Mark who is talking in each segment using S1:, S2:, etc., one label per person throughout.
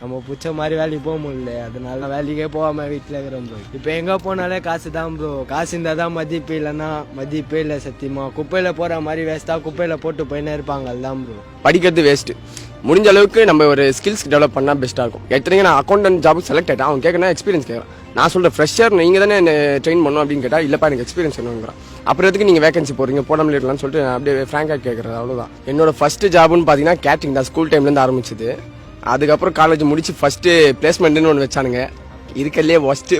S1: நம்ம பிடிச்ச மாதிரி வேலைக்கு போக முடியல. அதனால வேலைக்கே போகாம வீட்டில் இருக்கிறோம் ப்ரோ இப்போ எங்கே போனாலே காசு தான் ப்ரோ காசு இருந்தால் தான் மதிப்பு இல்லைன்னா மதிப்பே இல்லை சத்தியமாக குப்பையில் போகிற மாதிரி வேஸ்ட்டாக குப்பையில் போட்டு போயினே இருப்பாங்க அதுதான் ப்ரோ
S2: படிக்கிறது வேஸ்ட்டு முடிஞ்ச அளவுக்கு நம்ம ஒரு ஸ்கில்ஸ் டெவலப் பண்ணால் பெஸ்ட்டாக இருக்கும். எத்தனைக்கு நான் அக்கௌண்டன்ட் ஜாபுக்கு செலக்ட் ஆகிட்டேன் அவன் கேட்கணும் எக்ஸ்பீரியன்ஸ் கேட்குறான். நான் சொல்கிறேன் ஃப்ரெஷர் நீங்கள் தானே என்ன ட்ரெயின் பண்ணணும் அப்படின்னு கேட்டால் இல்லைப்பா எனக்கு எக்ஸ்பீரியன்ஸ் வேணுங்கிறான் அப்புறம் எதுக்கு நீங்கள் வேகன்சி போகிறீங்க போடாமல் இருக்கலாம்னு சொல்லிட்டு நான் அப்படியே ஃப்ராங்காக கேட்குறது அவ்வளோதான் என்னோட ஃபஸ்ட்டு ஜாப்னு பார்த்தீங்கன்னா கேட்ரிங் தான். ஸ்கூல் டைம்லேருந்து ஆரம்பிச்சது. அதுக்கப்புறம் காலேஜ் முடிச்சு ஃபஸ்ட்டு பிளேஸ்மெண்ட்னு ஒன்று வச்சானுங்க. இருக்கறதுலே ஃபஸ்ட்டு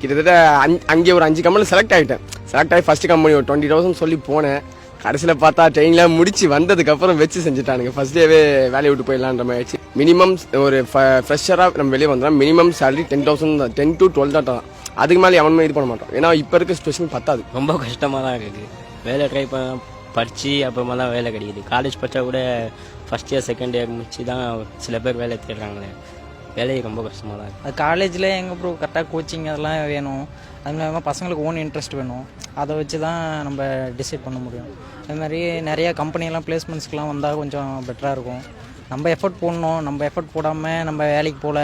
S2: கிட்டத்தட்ட அஞ் அங்கே ஒரு அஞ்சு கம்பெனி செலக்ட் ஆகிட்டேன் செலக்ட் ஆகி ஃபஸ்ட்டு கம்பெனி ஒரு டுவெண்ட்டி தௌசண்ட் சொல்லி போனேன். கடைசியில் பார்த்தா ட்ரெயினில் முடிச்சு வந்ததுக்கப்புறம் வச்சு செஞ்சுட்டானுங்க. ஃபஸ்ட் டேவே வேலையை விட்டு போயிடலான்ற மாதிரி ஆயிடுச்சு. மினிமம் ஒரு ஃப்ரெஷராக நம்ம வெளியே வந்தோம்னா மினிமம் சேலரி டென் தௌசண்ட் தான் டென் டு டுவெல் தான் தான். அதுக்கு மேலே எவனுமே இது பண்ண மாட்டோம் ஏன்னா இப்போ இருக்க சுச்சுவேஷன் பத்தாது.
S3: ரொம்ப கஷ்டமாக தான் இருக்குது. வேலை ட்ரை பண்ண படித்து அப்புறமா தான் வேலை கிடைக்குது. காலேஜ் படித்தா கூட ஃபஸ்ட் இயர் செகண்ட் இயர் முடிச்சு தான் சில பேர் வேலை தேடுறாங்களே. வேலை ரொம்ப கஷ்டமாக தான் இருக்குது
S4: அது காலேஜில் எங்கே ப்ரோ கரெக்டாக கோச்சிங் அதெல்லாம் வேணும். அது இல்லாமல் பசங்களுக்கு ஓன் இன்ட்ரெஸ்ட் வேணும். அதை வச்சு தான் நம்ம டிசைட் பண்ண முடியும். அது மாதிரி நிறைய கம்பெனிலாம் பிளேஸ்மெண்ட்ஸ்க்குலாம் வந்தால் கொஞ்சம் பெட்டராக இருக்கும். நம்ம எஃபர்ட் போடணும். நம்ம எஃபர்ட் போடாமல் நம்ம வேலைக்கு போகல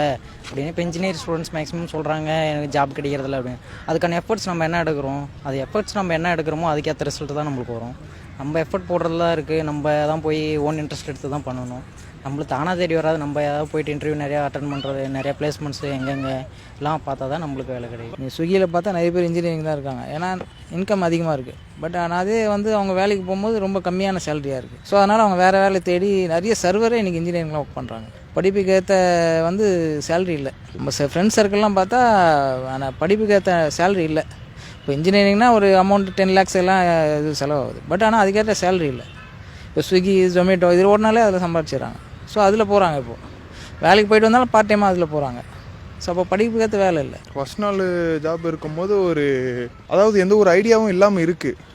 S4: அப்படின்னு இப்போ இன்ஜினியர் ஸ்டூடெண்ட்ஸ் மேக்ஸிமம் சொல்கிறாங்க எனக்கு ஜாப் கிடைக்கிறதில்ல அப்படின்னு. அதுக்கான எஃபர்ட்ஸ் நம்ம என்ன எடுக்கிறோம்? அது எஃபர்ட்ஸ் நம்ம என்ன எடுக்கிறோமோ அதுக்கேற்ற ரிசல்ட் தான் நம்மளுக்கு வரும். நம்ம எஃபர்ட் போடுறதுல இருக்குது நம்ம தான் போய் ஓன் இன்ட்ரெஸ்ட் எடுத்து தான் பண்ணணும். நம்மளுக்கு தானாக தேடி வராது. நம்ம ஏதாவது போயிட்டு இன்டர்வியூ நிறையா அட்டன் பண்ணுறது நிறையா பிளேஸ்மெண்ட்ஸு எங்கெங்கே எல்லாம் பார்த்தா தான் நம்மளுக்கு வேலை கிடைக்கும்.
S5: ஸ்விக்கியில் பார்த்தா நிறைய பேர் இன்ஜினியரிங் தான் இருக்காங்க. ஏன்னா இன்கம் அதிகமாக இருக்குது பட் ஆனால் அதே வந்து அவங்க வேலைக்கு போகும்போது ரொம்ப கம்மியான சேலரியாக இருக்குது ஸோ அதனால் அவங்க வேறு வேலை தேடி நிறைய சர்வரே இன்றைக்கி இன்ஜினியரிங்லாம் ஒர்க் பண்ணுறாங்க படிப்புக்கு ஏற்ற வந்து சேலரி இல்லை. நம்ம ஃப்ரெண்ட்ஸ் சர்க்கிள்லாம் பார்த்தா ஆனால் படிப்புக்கு ஏற்ற சேலரி இல்லை. இப்போ இன்ஜினியரிங்னா ஒரு அமௌண்ட் டென் லேக்ஸ் எல்லாம் இது செலவாகுது. பட் ஆனால் அதுக்கேற்ற சேலரி இல்லை. இப்போ ஸ்விக்கி ஜொமேட்டோ இது ஓடினாலே அதில் சம்பாதிச்சிடறாங்க. ஸோ அதில் போகிறாங்க இப்போது வேலைக்கு போயிட்டு வந்தாலும் பார்ட் டைமாக அதில் போகிறாங்க ஸோ அப்போ படிப்புக்கேற்ற வேலை இல்லை.
S6: ஃபர்ஸ்ட் நாள் ஜாப் இருக்கும்போது ஒரு அதாவது எந்த ஒரு ஐடியாவும் இல்லாமல் இருக்குது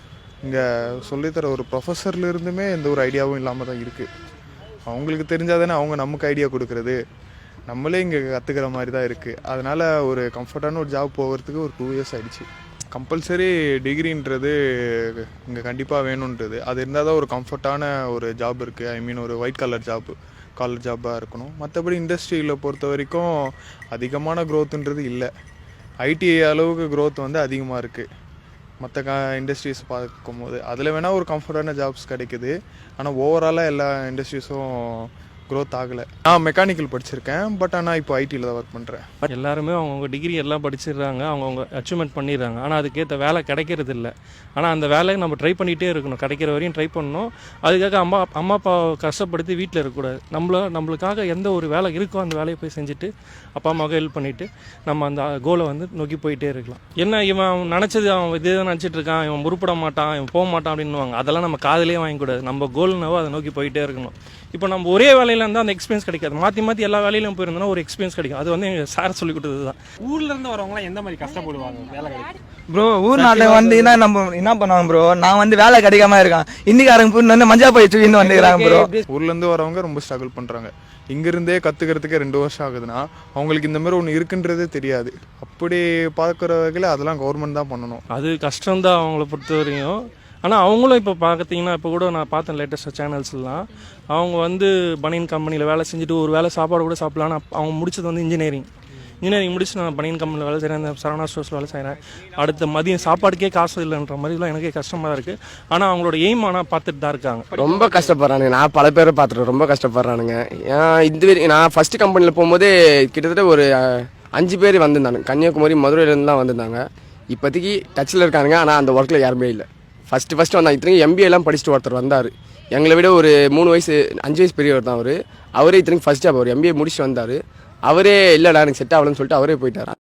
S6: இங்கே சொல்லித்தர ஒரு ப்ரொஃபஸர்லேருந்துமே எந்த ஒரு ஐடியாவும் இல்லாமல் தான் இருக்குது அவங்களுக்கு தெரிஞ்சால் தானே அவங்க நமக்கு ஐடியா கொடுக்குறது. நம்மளே இங்கே கற்றுக்கிற மாதிரி தான் இருக்குது அதனால் ஒரு கம்ஃபர்டான ஒரு ஜாப் போகிறதுக்கு ஒரு டூ இயர்ஸ் ஆயிடுச்சு. கம்பல்சரி டிகிரின்றது இங்கே கண்டிப்பாக வேணுன்றது. அது இருந்தால் தான் ஒரு கம்ஃபர்ட்டான ஒரு ஜாப் இருக்குது ஐ மீன் ஒரு ஒயிட் கலர் ஜாப் காலர் ஜாப்பாக இருக்கணும். மற்றபடி இண்டஸ்ட்ரியில் பொறுத்த வரைக்கும் அதிகமான க்ரோத்துன்றது இல்லை. ஐடி அளவுக்கு க்ரோத் வந்து அதிகமாக இருக்குது மற்ற க இண்டஸ்ட்ரீஸ் பார்க்கும்போது. அதில் வேணால் ஒரு கம்ஃபர்டான ஜாப்ஸ் கிடைக்குது. ஆனால் ஓவராலாக எல்லா இண்டஸ்ட்ரீஸும் க்ரோத் ஆகலை. நான் மெக்கானிக்கல் படிச்சிருக்கேன் பட் ஆனால் இப்போ ஐடியில் தான் ஒர்க் பண்ணுறேன்
S7: எல்லாருமே அவங்கவுங்க டிகிரி எல்லாம் படிச்சிடுறாங்க அவங்கவுங்க அச்சீவ்மெண்ட் பண்ணிடுறாங்க. ஆனால் அதுக்கேற்ற வேலை கிடைக்கிறது இல்லை. ஆனால் அந்த வேலையை நம்ம ட்ரை பண்ணிகிட்டே இருக்கணும். கிடைக்கிற வரையும் ட்ரை பண்ணணும். அதுக்காக அம்மா அம்மா அப்பா கஷ்டப்படுத்தி வீட்டில் இருக்கக்கூடாது. நம்மள நம்மளுக்காக எந்த ஒரு வேலை இருக்கோ அந்த வேலையை போய் செஞ்சுட்டு அப்பா அம்மாவுக்கு ஹெல்ப் பண்ணிவிட்டு நம்ம அந்த கோலை வந்து நோக்கி போயிட்டே இருக்கலாம். என்ன இவன் அவன் நினச்சது அவன் இதே தான் நினச்சிட்டு இருக்கான். இவன் உருப்பட மாட்டான் இவன் போக மாட்டான் அப்படின்னுவாங்க. அதெல்லாம் நம்ம காதலே வாங்கக்கூடாது. நம்ம கோல்னாவோ அதை நோக்கி போயிட்டே இருக்கணும். இப்போ நம்ம ஒரே வேலையில இருந்தால் அந்த எக்ஸ்பீரியன்ஸ் கிடைக்காது. மாற்றி மாற்றி எல்லா வேலையிலும் போயிருந்தோம்னா ஒரு எக்ஸ்பீரியன்ஸ் கிடைக்கும். அது வந்து எங்கள் சார் சொல்லி கொடுத்தது தான்
S8: ஊர்ல இருந்து வரவங்க எந்த மாதிரி கஷ்டப்படுவாங்க? வேலை கிடைக்கும்
S5: ப்ரோ ஊர் நாட்டை வந்து என்ன நம்ம என்ன பண்ணுவாங்க ப்ரோ நான் வந்து வேலை கிடைக்காம இருக்கேன். இந்திக்காரங்க பூண்டு வந்து மஞ்சா போய் தூக்கின்னு வந்துக்கிறாங்க ப்ரோ
S6: ஊர்லேருந்து வரவங்க ரொம்ப ஸ்ட்ரகிள் பண்ணுறாங்க இங்கிருந்தே கற்றுக்கிறதுக்கு ரெண்டு வருஷம் ஆகுதுன்னா அவங்களுக்கு இந்த மாதிரி ஒன்று இருக்குன்றதே தெரியாது. அப்படி பார்க்குற வகையில் அதெல்லாம் கவர்மெண்ட் தான் பண்ணணும்.
S7: அது கஷ்டம்தான் அவங்கள பொறுத்த வரையும் ஆனால் அவங்களும் இப்போ பார்த்தீங்கன்னா இப்போ கூட நான் பார்த்தேன் லேட்டஸ்ட்டாக சேனல்ஸ்லாம் அவங்க வந்து பனியன் கம்பெனியில் வேலை செஞ்சுட்டு ஒரு வேலை சாப்பாடு கூட சாப்பிடலாம் அவங்க முடிச்சது வந்து இன்ஜினியரிங் இன்ஜினியரிங் முடிச்சு நான் பனியன் கம்பெனியில் வேலை செய்கிறேன் இந்த சரவணா ஸ்டோர்ஸில் வேலை செய்கிறேன் அடுத்த மதியம் சாப்பாடுக்கே காசு இல்லைன்ற மாதிரிலாம் எனக்கே கஷ்டமாக தான் இருக்குது ஆனால் அவங்களோட எய்ம் ஆனால் பார்த்துட்டு தான் இருக்காங்க.
S2: ரொம்ப கஷ்டப்படுறானுங்க. நான் பல பேரை பார்த்துட்டு ரொம்ப கஷ்டப்படுறானுங்க. ஏன் இது வரைக்கும் நான் ஃபஸ்ட்டு கம்பெனியில் போகும்போதே கிட்டத்தட்ட ஒரு அஞ்சு பேர் வந்திருந்தாங்க கன்னியாகுமரி மதுரையிலேருந்துலாம் வந்திருந்தாங்க. இப்போதைக்கு டச்சில் இருக்கானுங்க. ஆனால் அந்த ஒர்க்கில் யாருமே இல்லை. ஃபஸ்ட்டு ஃபஸ்ட்டு வந்தாங்க இத்தனைக்கும் எம்பிஏலாம் எல்லாம் படிச்சுட்டு ஒருத்தர் வந்தார். எங்களை விட ஒரு மூணு வயசு அஞ்சு வயசு பெரியவர் தான் அவர். அவரே இத்தனைக்கு ஃபஸ்ட் ஜாப் அவர் எம்பிஏ முடிச்சுட்டு வந்தார். அவரே இல்லைடா எனக்கு செட் ஆகலன்னு சொல்லிட்டு அவரே போயிட்டார்.